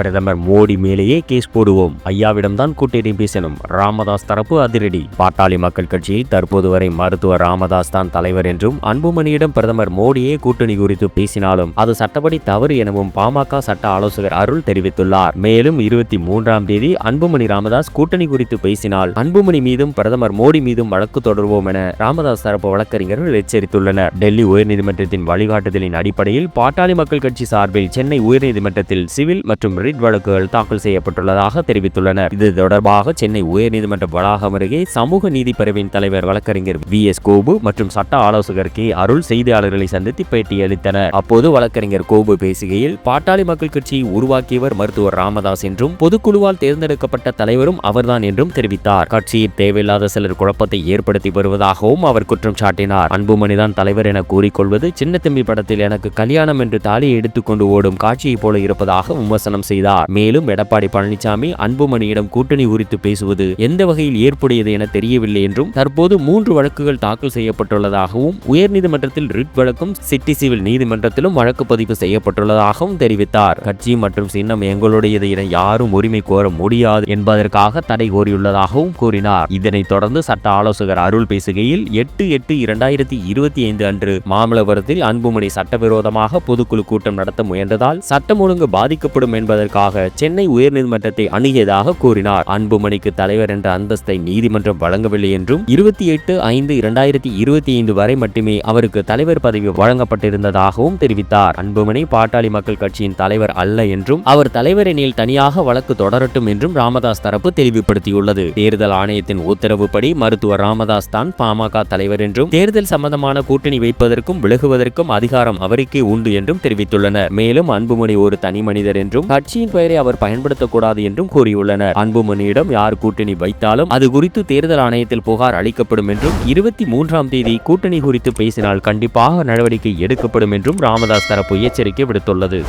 பிரதமர் மோடி மேலேயே கேஸ் போடுவோம். ஐயாவிடம்தான் கூட்டணி பேசணும் ராமதாஸ் தரப்பு அதிரடி. பாட்டாளி மக்கள் கட்சியை தற்போது வரை மருத்துவர் ராமதாஸ் தான் தலைவர் என்றும் அன்புமணியிடம் பிரதமர் மோடியே கூட்டணி குறித்து பேசினாலும் அது சட்டப்படி தவறு எனவும் பாமக சட்ட ஆலோசகர் அருள் தெரிவித்துள்ளார். மேலும் இருபத்தி மூன்றாம் தேதி அன்புமணி ராமதாஸ் கூட்டணி குறித்து பேசினால் அன்புமணி மீதும் பிரதமர் மோடி மீதும் வழக்கு தொடர்வோம் என ராமதாஸ் தரப்பு வழக்கறிஞர்கள் எச்சரித்துள்ளனர். டெல்லி உயர்நீதிமன்றத்தின் வழிகாட்டுதலின் அடிப்படையில் பாட்டாளி மக்கள் கட்சி சார்பில் சென்னை உயர்நீதிமன்றத்தில் சிவில் மற்றும் ரிட் வழக்குகள் தாக்கல் செய்யப்பட்டுள்ளதாக தெரிவித்துள்ளனர். இது தொடர்பாக சென்னை உயர்நீதிமன்ற வளாகம் அருகே சமூக நீதி பிரிவின் தலைவர் வழக்கறிஞர் வி. எஸ். கோபு மற்றும் சட்ட ஆலோசகர் கே. அருள் செய்தியாளர்களை சந்தித்து பேட்டியளித்தனர் அப்போது வழக்கறிஞர் கோபு பேசுகையில் பாட்டாளி மக்கள் கட்சியை உருவாக்கியவர் மருத்துவர் ராமதாஸ் என்றும் பொதுக்குழுவால் தேர்ந்தெடுக்கப்பட்ட தலைவரும் அவர்தான் என்றும் தெரிவித்தார். கட்சியில் தேவையில்லாத சிலர் குழப்பத்தை ஏற்படுத்தி வருவதாகவும் அவர் குற்றம் சாட்டினார். அன்புமணிதான் தலைவர் என கூறிக்கொள்வது சின்னத்தம்பி படத்தில் எனக்கு கல்யாணம் என்று தாலியை எடுத்துக்கொண்டு ஓடும் காட்சியைப் போல இருப்பதாக விமர்சனம் செய்தார். மேலும் எடப்பாடி பழனிசாமி அன்புமணியிடம் கூட்டணி குறித்து பேசுவது எந்த வகையில் ஏற்புடையது என தெரியவில்லை என்றும் தற்போது மூன்று வழக்குகள் தாக்கல் செய்யப்பட்டுள்ளதாகவும் உயர்நீதிமன்றத்தில் ரிட் வழக்கும் சிட்டி சிவில் நீதிமன்றத்திலும் வழக்கு பதிவு செய்யப்பட்டுள்ளதாகவும் தெரிவித்தார். கட்சி மற்றும் சின்னம் எங்களுடையது என யாரும் உரிமை கோர முடியாது என்பதற்காக தடை கோரியுள்ளதாகவும் கூறினார். இதனைத் தொடர்ந்து சட்ட ஆலோசகர் அருள் பேசுகையில் எட்டு எட்டு இரண்டாயிரத்தி இருபத்தி ஐந்து அன்று மாமல்லபுரத்தில் அன்புமணி சட்டவிரோதமாக பொதுக்குழு கூட்டம் நடத்த முயன்றதால் சட்டம் ஒழுங்கு பாதிக்கப்படும் செய்வதற்காக சென்னை உயர்நீதிமன்றத்தை அணுகியதாக கூறினார். அன்புமணிக்கு தலைவர் என்ற அந்தஸ்தை நீதிமன்றம் வழங்கவில்லை என்றும் இருபத்தி எட்டு ஐந்து இரண்டாயிரத்தி இருபத்தி ஐந்து வரை மட்டுமே அவருக்கு தலைவர் பதவி வழங்கப்பட்டிருந்ததாகவும் தெரிவித்தார். அன்புமணி பாட்டாளி மக்கள் கட்சியின் தலைவர் அல்ல என்றும் அவர் தலைவர் எனில் தனியாக வழக்கு தொடரட்டும் என்றும் ராமதாஸ் தரப்பு தெளிவுபடுத்தியுள்ளது. தேர்தல் ஆணையத்தின் உத்தரவுப்படி மருத்துவர் ராமதாஸ் தான் பாமக தலைவர் என்றும் தேர்தல் சம்பந்தமான கூட்டணி வைப்பதற்கும் விலகுவதற்கும் அதிகாரம் அவருக்கே உண்டு என்றும் தெரிவித்துள்ளனர். மேலும் அன்புமணி ஒரு தனி மனிதர் என்றும் கட்சியின் பெயரை அவர் பயன்படுத்தக்கூடாது என்றும் கூறியுள்ளனர். அன்புமணியிடம் யார் கூட்டணி வைத்தாலும் அது குறித்து தேர்தல் ஆணையத்தில் புகார் அளிக்கப்படும் என்றும் இருபத்தி மூன்றாம் தேதி கூட்டணி குறித்து பேசினால் கண்டிப்பாக நடவடிக்கை எடுக்கப்படும் என்றும் ராமதாஸ் தரப்பு எச்சரிக்கை விடுத்துள்ளது.